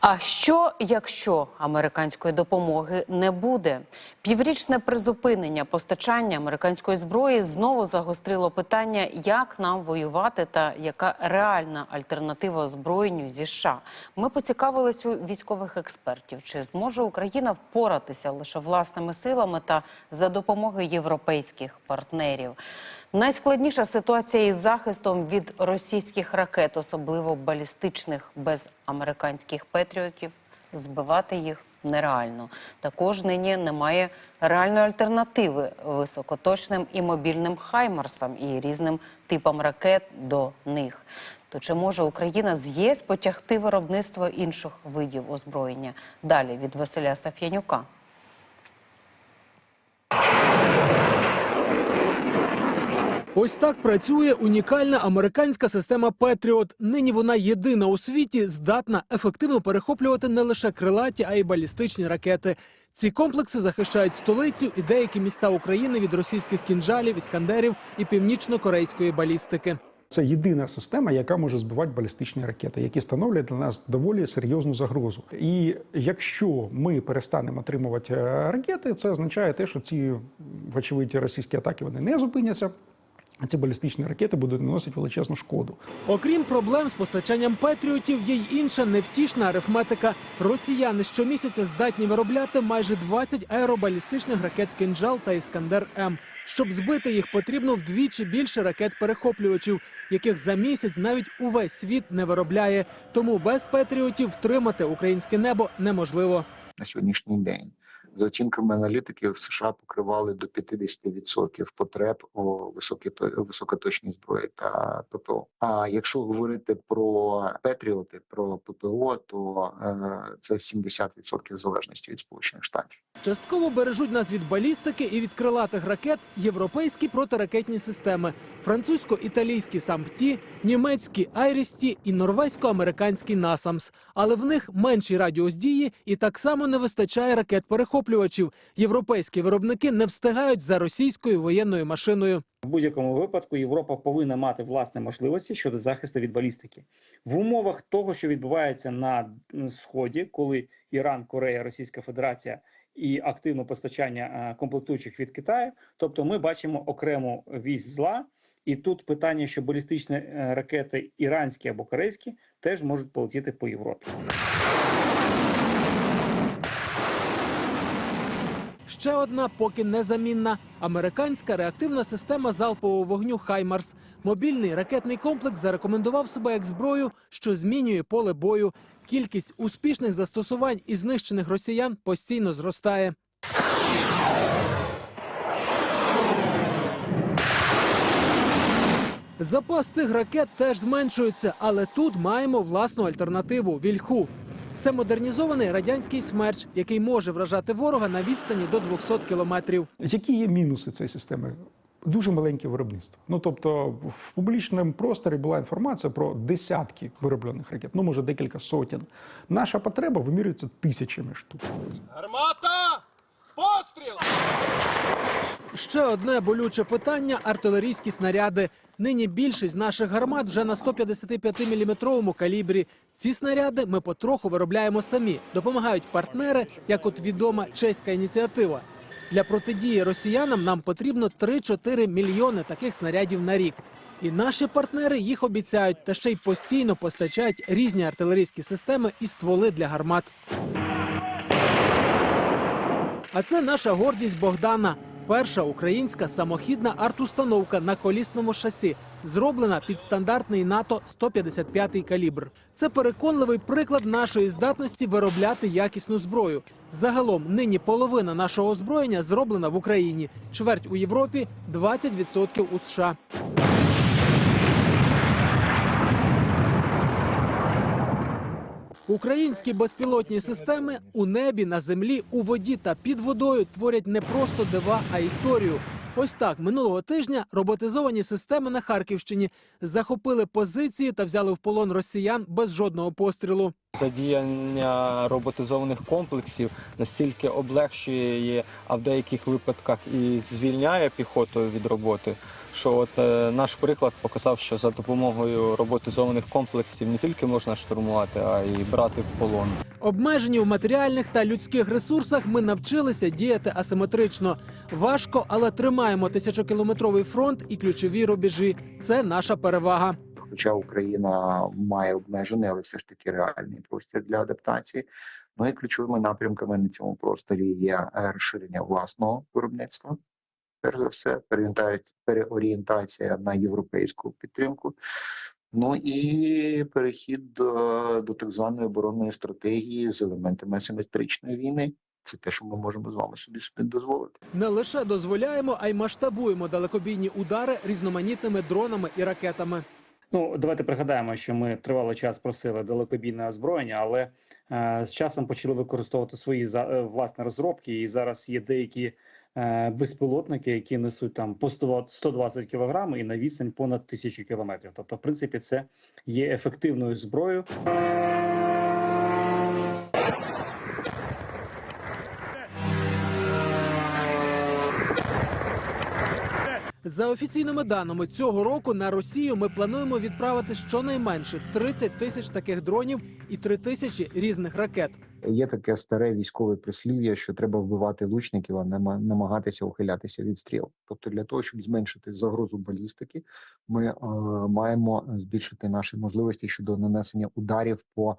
А що, якщо американської допомоги не буде? Піврічне призупинення постачання американської зброї знову загострило питання, як нам воювати та яка реальна альтернатива озброєнню зі США. Ми поцікавились у військових експертів, чи зможе Україна впоратися лише власними силами та за допомогою європейських партнерів. Найскладніша ситуація із захистом від російських ракет, особливо балістичних, без американських патріотів. Збивати їх нереально. Також нині немає реальної альтернативи високоточним і мобільним хаймарсам і різним типам ракет до них. То чи може Україна з ЄС потягти виробництво інших видів озброєння? Далі від Василя Саф'янюка. Ось так працює унікальна американська система Петріот. Нині вона єдина у світі здатна ефективно перехоплювати не лише крилаті, а й балістичні ракети. Ці комплекси захищають столицю і деякі міста України від російських кінжалів, іскандерів і північно-корейської балістики. Це єдина система, яка може збивати балістичні ракети, які становлять для нас доволі серйозну загрозу. І якщо ми перестанемо отримувати е, ракети, це означає те, що ці вочевидь російські атаки вони не зупиняться. А ці балістичні ракети будуть наносити величезну шкоду. Окрім проблем з постачанням патріотів, є й інша невтішна арифметика. Росіяни щомісяця здатні виробляти майже 20 аеробалістичних ракет «Кинджал» та «Іскандер М». Щоб збити їх, потрібно вдвічі більше ракет-перехоплювачів, яких за місяць навіть увесь світ не виробляє. Тому без патріотів втримати українське небо неможливо. на сьогоднішній день. За оцінками аналітиків, США покривали до 50% потреб у високоточній зброї та ППО. А якщо говорити про Петріоти, про ППО, то е, це 70% залежності від Сполучених Штатів. Частково бережуть нас від балістики і від крилатих ракет європейські протиракетні системи: французько-італійські сампті, німецькі айрісті і норвезько-американський насамс. Але в них менший радіус дії і так само не вистачає ракет-перехоплювачів. Європейські виробники не встигають за російською воєнною машиною. В будь-якому випадку Європа повинна мати власні можливості щодо захисту від балістики в умовах того, що відбувається на сході, коли Іран, Корея, Російська Федерація і активне постачання е, комплектуючих від Китаю. Тобто, ми бачимо окрему вісь зла, і тут питання, що балістичні е, ракети іранські або корейські теж можуть полетіти по Європі. Ще одна, поки незамінна американська реактивна система залпового вогню Хаймарс. Мобільний ракетний комплекс зарекомендував себе як зброю, що змінює поле бою. Кількість успішних застосувань і знищених росіян постійно зростає. Запас цих ракет теж зменшується, але тут маємо власну альтернативу вільху. Це модернізований радянський смерч, який може вражати ворога на відстані до 200 кілометрів. Які є мінуси цієї системи? Дуже маленьке виробництво. Ну тобто, в публічному просторі була інформація про десятки вироблених ракет, ну може декілька сотень. Наша потреба вимірюється тисячами штук. Гармата! Постріл! Ще одне болюче питання артилерійські снаряди. Нині більшість наших гармат вже на 155-мм калібрі. Ці снаряди ми потроху виробляємо самі. Допомагають партнери, як от відома чеська ініціатива. Для протидії росіянам нам потрібно 3-4 мільйони таких снарядів на рік. І наші партнери їх обіцяють та ще й постійно постачають різні артилерійські системи і стволи для гармат. А це наша гордість Богдана. Перша українська самохідна арт-установка на колісному шасі, зроблена під стандартний НАТО 155 калібр. Це переконливий приклад нашої здатності виробляти якісну зброю. Загалом нині половина нашого озброєння зроблена в Україні, чверть у Європі, 20% у США. Українські безпілотні системи у небі, на землі, у воді та під водою творять не просто дива, а історію. Ось так минулого тижня роботизовані системи на Харківщині захопили позиції та взяли в полон росіян без жодного пострілу. Задіяння роботизованих комплексів настільки облегшує а в деяких випадках і звільняє піхоту від роботи. Що от е, наш приклад показав, що за допомогою роботизованих комплексів не тільки можна штурмувати, а й брати в полон. Обмежені в матеріальних та людських ресурсах, ми навчилися діяти асиметрично. Важко, але тримаємо тисячокілометровий фронт і ключові рубежі. Це наша перевага. Хоча Україна має обмежений, але все ж таки реальний простір для адаптації. Ну і ключовими напрямками на цьому просторі є е, розширення власного виробництва. Перш за все, переорієнтація- переорієнтація на європейську підтримку. Ну і перехід до, до так званої оборонної стратегії з елементами асиметричної війни. Це те, що ми можемо з вами собі собі дозволити. Не лише дозволяємо, а й масштабуємо далекобійні удари різноманітними дронами і ракетами. Ну, давайте пригадаємо, що ми тривалий час просили далекобійне озброєння, але е, з часом почали використовувати свої за, е, власні розробки, і зараз є деякі безпілотники, які несуть там по 120 кілограм і на відстань понад тисячу кілометрів. Тобто, в принципі, це є ефективною зброєю. За офіційними даними цього року на Росію ми плануємо відправити щонайменше 30 тисяч таких дронів і 3 тисячі різних ракет. Є таке старе військове прислів'я, що треба вбивати лучників, а не намагатися ухилятися від стріл. Тобто, для того, щоб зменшити загрозу балістики, ми е, маємо збільшити наші можливості щодо нанесення ударів по е,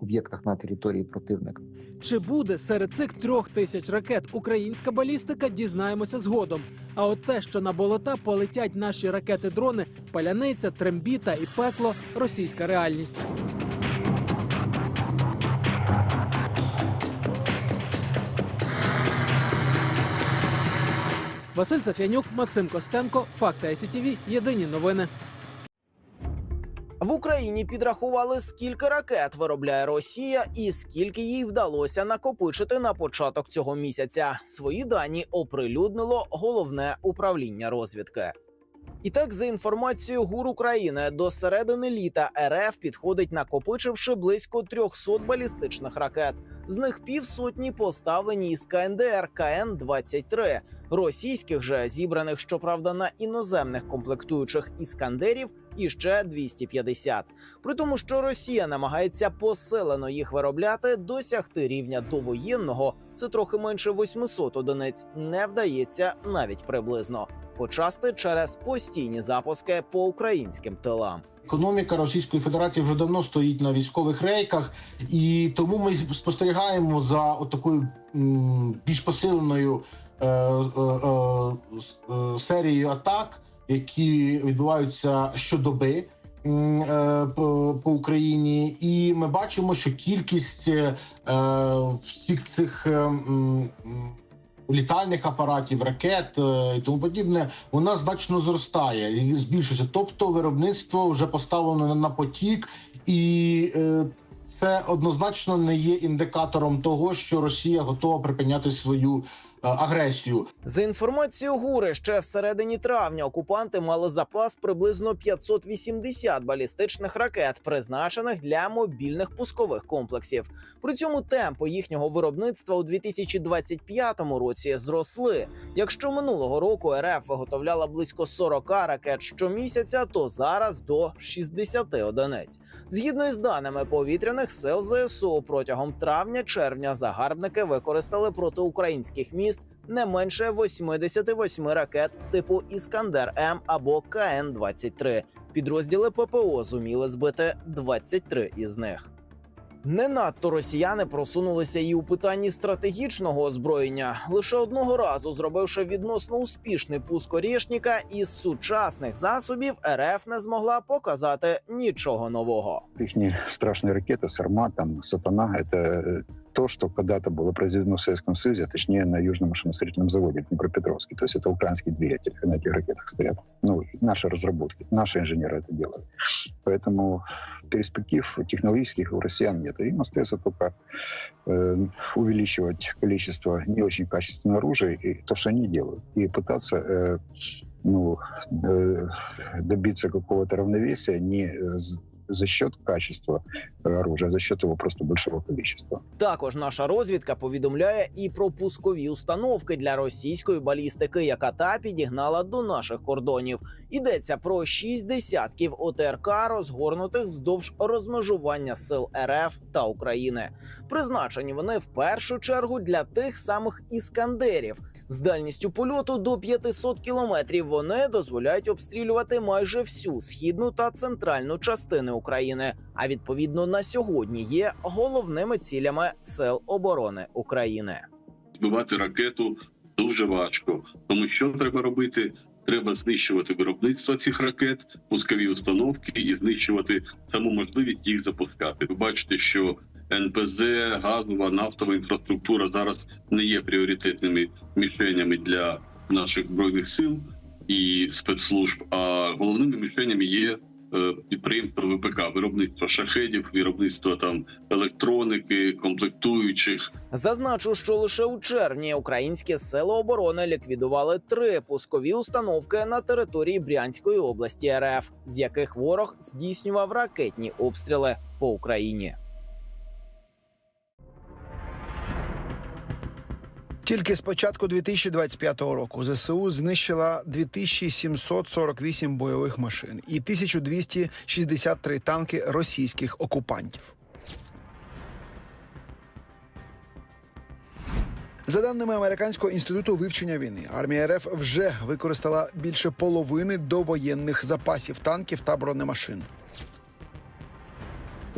об'єктах на території противника. Чи буде серед цих трьох тисяч ракет українська балістика, дізнаємося згодом. А от те, що на болота полетять наші ракети-дрони, паляниця, трембіта і пекло російська реальність. Василь Сафянюк, Максим Костенко, Факти ICTV, Єдині новини. В Україні підрахували, скільки ракет виробляє Росія і скільки їй вдалося накопичити на початок цього місяця. Свої дані оприлюднило головне управління розвідки. І так, за інформацією ГУР України, до середини літа РФ підходить, накопичивши близько 300 балістичних ракет. З них півсотні поставлені із КНДР КН-23. Російських же зібраних, щоправда, на іноземних комплектуючих іскандерів іще 250. При тому, що Росія намагається посилено їх виробляти, досягти рівня довоєнного це трохи менше 800 одиниць. Не вдається навіть приблизно. Почасти через постійні запуски по українським тилам. Економіка Російської Федерації вже давно стоїть на військових рейках, і тому ми спостерігаємо за такою більш посиленою е, е, е, е, серією атак, які відбуваються щодоби е, по, Україні. І ми бачимо, що кількість е, всіх цих. Літальних апаратів, ракет е, і тому подібне, вона значно зростає і збільшується. Тобто, виробництво вже поставлено на- потік, і е, це однозначно не є індикатором того, що Росія готова припиняти свою агресію. За інформацією ГУРи, ще всередині травня окупанти мали запас приблизно 580 балістичних ракет, призначених для мобільних пускових комплексів. При цьому темпи їхнього виробництва у 2025 році зросли. Якщо минулого року РФ виготовляла близько 40 ракет щомісяця, то зараз до 60 одиниць. Згідно із даними повітряних сил ЗСУ, протягом травня-червня загарбники використали проти українських міст не менше 88 ракет типу Іскандер М або КН 23 Підрозділи ППО зуміли збити 23 із них. Не надто росіяни просунулися і у питанні стратегічного озброєння, лише одного разу зробивши відносно успішний пуск Орєшніка, із сучасних засобів РФ не змогла показати нічого нового. Их страшные ракеты «Сармат», там, «Сатана» — это э, то, что когда-то было произведено в Советском Союзе, а точнее на Южном машиностроительном заводе в Днепропетровске. То есть это украинские двигатели на этих ракетах стоят. Ну, наши разработки, наши инженеры это делают. Поэтому перспектив технологических у россиян нет. Им остается только э, увеличивать количество не очень качественного оружия и то, что они делают, и пытаться э, ну, э, добиться какого-то равновесия не, с- за счет качества э, оружия, за счет его просто большого количества. Також наша розвідка повідомляє і про пускові установки для російської балістики, яка та підігнала до наших кордонів. Йдеться про шість десятків ОТРК, розгорнутих вздовж розмежування сил РФ та України. Призначені вони в першу чергу для тих самих іскандерів. З дальністю польоту до 500 кілометрів вони дозволяють обстрілювати майже всю східну та центральну частини України. А відповідно на сьогодні є головними цілями сил оборони України. збивати ракету дуже важко. Тому що треба робити? Треба знищувати виробництво цих ракет, пускові установки і знищувати саму можливість їх запускати. Ви бачите, що НПЗ, газова, нафтова інфраструктура зараз не є пріоритетними мішенями для наших збройних сил і спецслужб. А головними мішенями є е, підприємства ВПК, виробництво шахедів, виробництво там електроніки, комплектуючих. Зазначу, що лише у червні українські сили оборони ліквідували три пускові установки на території Брянської області РФ, з яких ворог здійснював ракетні обстріли по Україні. Тільки з початку 2025 року ЗСУ знищила 2748 бойових машин і 1263 танки російських окупантів. За даними Американського інституту вивчення війни, армія РФ вже використала більше половини довоєнних запасів танків та бронемашин.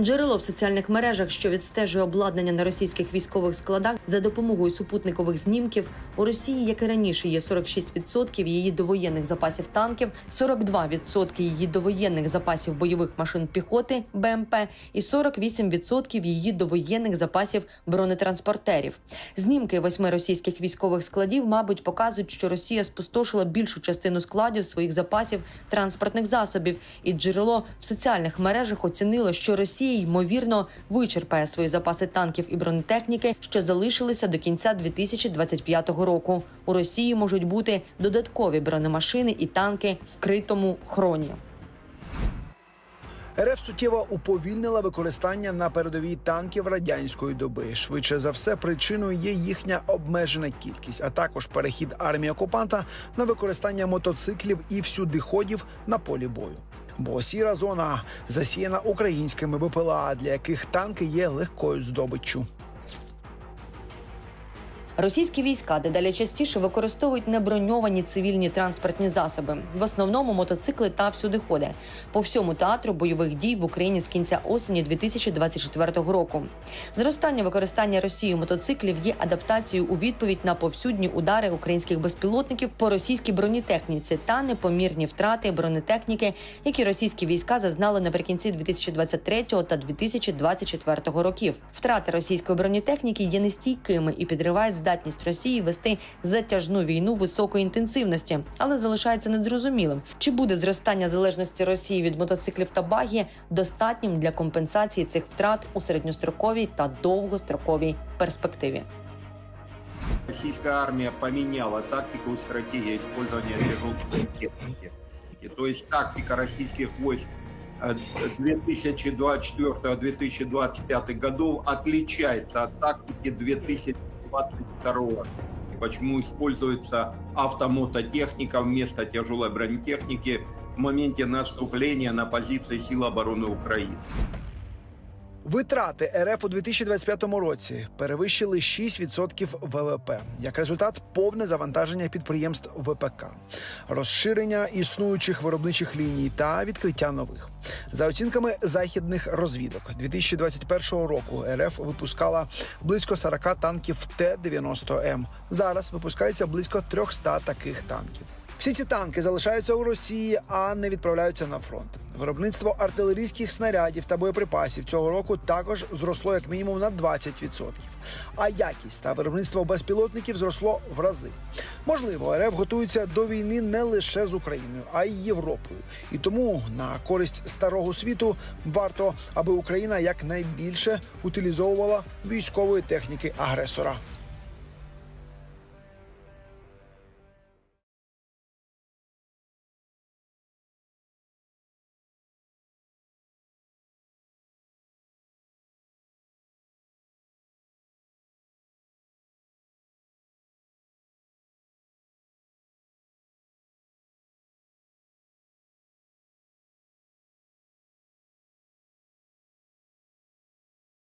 Джерело в соціальних мережах, що відстежує обладнання на російських військових складах за допомогою супутникових знімків. У Росії, як і раніше, є 46% її довоєнних запасів танків, 42% її довоєнних запасів бойових машин піхоти БМП і 48% її довоєнних запасів бронетранспортерів. Знімки восьми російських військових складів, мабуть, показують, що Росія спустошила більшу частину складів своїх запасів транспортних засобів, і джерело в соціальних мережах оцінило, що Росія ймовірно вичерпає свої запаси танків і бронетехніки, що залишилися до кінця 2025 року. У Росії можуть бути додаткові бронемашини і танки в критому хроні. РФ суттєво уповільнила використання на передовій танків радянської доби. Швидше за все, причиною є їхня обмежена кількість, а також перехід армії окупанта на використання мотоциклів і всюдиходів на полі бою. Бо сіра зона засіяна українськими БПЛА, для яких танки є легкою здобиччю. Російські війська дедалі частіше використовують неброньовані цивільні транспортні засоби, в основному мотоцикли та всюдиходи по всьому театру бойових дій в Україні з кінця осені 2024 року. Зростання використання Росією мотоциклів є адаптацією у відповідь на повсюдні удари українських безпілотників по російській бронетехніці та непомірні втрати бронетехніки, які російські війська зазнали наприкінці 2023 та 2024 років. Втрати російської бронетехніки є нестійкими і підривають здатність Росії вести затяжну війну високої інтенсивності, але залишається незрозумілим, чи буде зростання залежності Росії від мотоциклів та багі достатнім для компенсації цих втрат у середньостроковій та довгостроковій перспективі. Российская армия поменяла тактику и стратегию использования тяжелой техники. То есть тактика российских войск э, 2024-2025 годов отличается от тактики 2022 Почему используется автомототехника вместо тяжелой бронетехники в моменте наступления на позиции сил обороны Украины? Витрати РФ у 2025 році перевищили 6% ВВП. Як результат, повне завантаження підприємств ВПК, розширення існуючих виробничих ліній та відкриття нових. За оцінками західних розвідок, 2021 року РФ випускала близько 40 танків Т-90М. Зараз випускається близько 300 таких танків. Всі ці танки залишаються у Росії, а не відправляються на фронт. Виробництво артилерійських снарядів та боєприпасів цього року також зросло як мінімум на 20%. А якість та виробництво безпілотників зросло в рази. Можливо, РФ готується до війни не лише з Україною, а й Європою. І тому на користь старого світу варто, аби Україна якнайбільше утилізовувала військової техніки агресора.